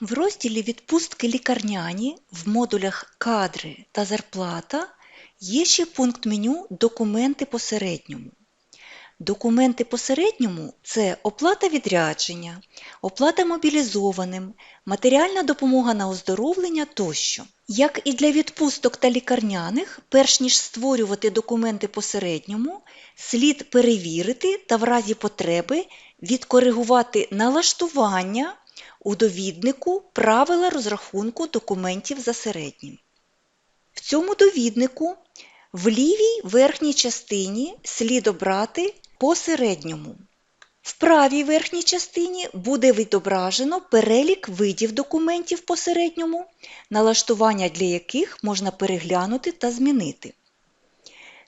В розділі Відпустки лікарняні в модулях Кадри та Зарплата є ще пункт меню Документи по середньому. Документи по середньому це оплата відрядження, оплата мобілізованим, матеріальна допомога на оздоровлення тощо. Як і для відпусток та лікарняних, перш ніж створювати документи по середньому, слід перевірити та в разі потреби відкоригувати налаштування у довіднику правила розрахунку документів за середнім. В цьому довіднику в лівій верхній частині слід обрати по середньому. В правій верхній частині буде відображено перелік видів документів по середньому, налаштування для яких можна переглянути та змінити.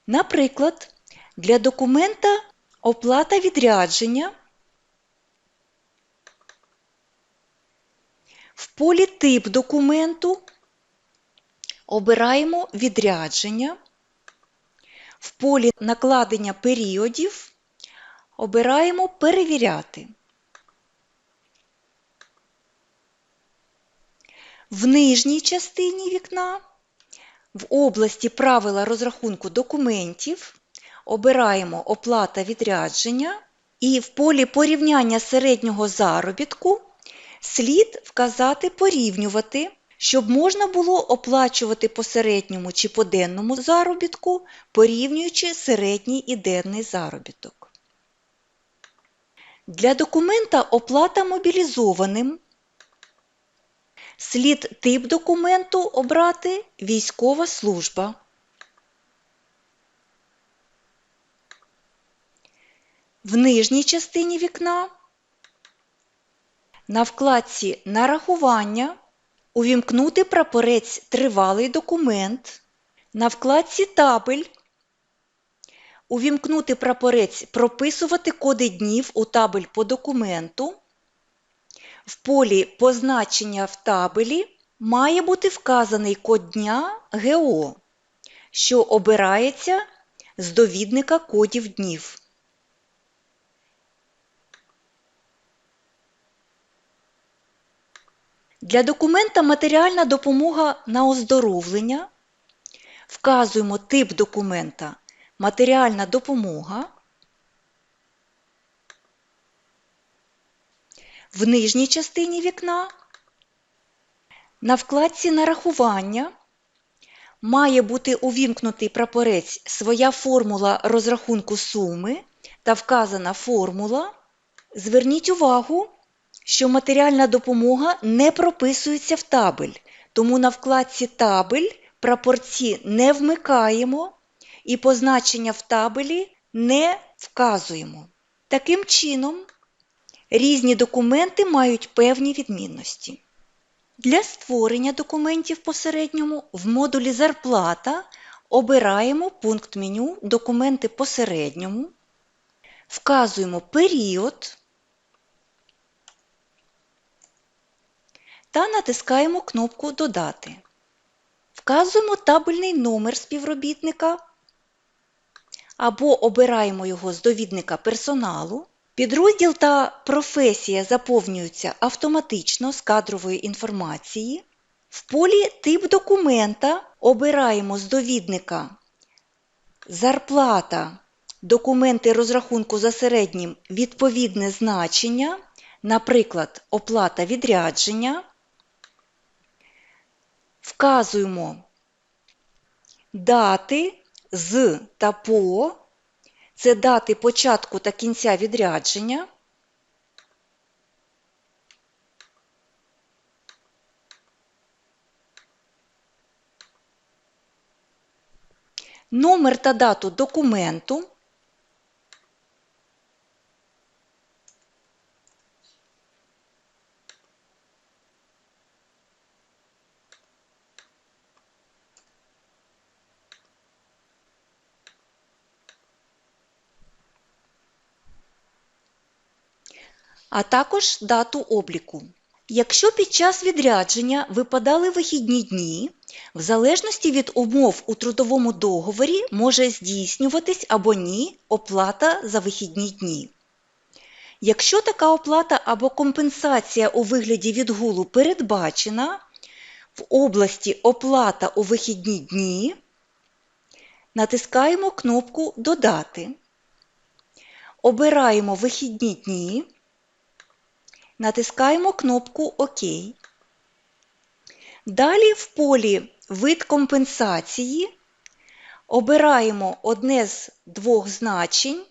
Наприклад, для документа оплата відрядження полі Тип документу. Обираємо відрядження. В полі накладення періодів. Обираємо Перевіряти. В нижній частині вікна. В області Правила розрахунку документів. Обираємо Оплата відрядження. І в полі порівняння середнього заробітку слід вказати Порівнювати щоб можна було оплачувати по середньому чи по денному заробітку, порівнюючи середній і денний заробіток. Для документа оплата мобілізованим слід тип документу обрати Військова служба. В нижній частині вікна на вкладці Нарахування Увімкнути прапорець Тривалий документ. На вкладці Табель. Увімкнути прапорець Прописувати коди днів у табель по документу. В полі Позначення в табелі має бути вказаний код дня ГО, що обирається з довідника кодів днів. Для документа Матеріальна допомога на оздоровлення вказуємо тип документа Матеріальна допомога. В нижній частині вікна на вкладці Нарахування має бути увімкнутий прапорець Своя формула розрахунку суми та вказана формула. Зверніть увагу, що матеріальна допомога не прописується в табель, тому на вкладці Табель прапорці не вмикаємо і позначення в табелі не вказуємо. Таким чином, різні документи мають певні відмінності. Для створення документів посередньому в модулі Зарплата обираємо пункт меню Документи посередньому, вказуємо період. Та натискаємо кнопку Додати. Вказуємо табельний номер співробітника або обираємо його з довідника персоналу. Підрозділ та професія заповнюються автоматично з кадрової інформації. В полі Тип документа обираємо з довідника Зарплата, документи розрахунку за середнім відповідне значення, наприклад, оплата відрядження вказуємо дати з та по, це дати початку та кінця відрядження. Номер та дату документу. А також дату обліку. Якщо під час відрядження випадали вихідні дні, в залежності від умов у трудовому договорі може здійснюватись або ні оплата за вихідні дні. Якщо така оплата або компенсація у вигляді відгулу передбачена в області Оплата у вихідні дні, натискаємо кнопку Додати. Обираємо вихідні дні, натискаємо кнопку ОК. Далі в полі Вид компенсації обираємо одне з двох значень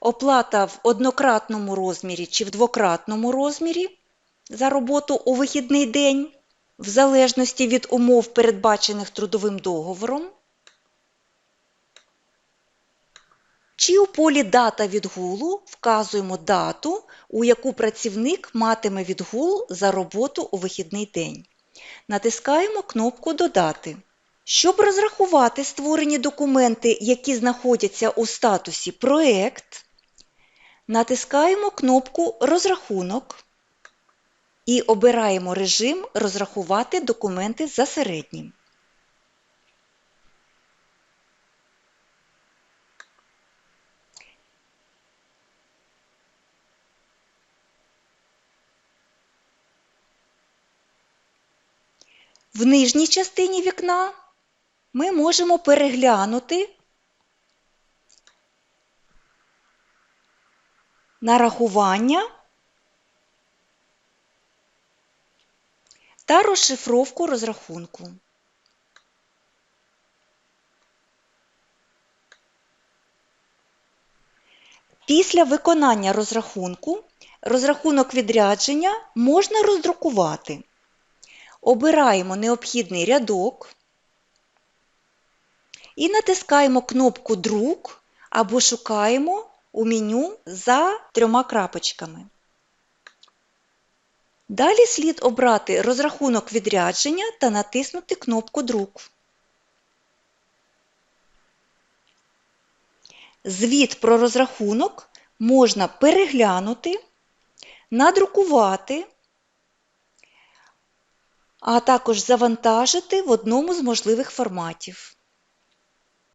оплата в однократному розмірі чи в двократному розмірі за роботу у вихідний день, в залежності від умов, передбачених трудовим договором. Чи у полі Дата відгулу вказуємо дату, у яку працівник матиме відгул за роботу у вихідний день. Натискаємо кнопку Додати. Щоб розрахувати створені документи, які знаходяться у статусі Проект, натискаємо кнопку Розрахунок і обираємо режим Розрахувати документи за середнім. В нижній частині вікна ми можемо переглянути нарахування та розшифровку розрахунку. Після виконання розрахунку розрахунок відрядження можна роздрукувати. Обираємо необхідний рядок і натискаємо кнопку Друк або шукаємо у меню за трьома крапочками. Далі слід обрати розрахунок відрядження та натиснути кнопку Друк. Звіт про розрахунок можна переглянути, надрукувати, а також завантажити в одному з можливих форматів.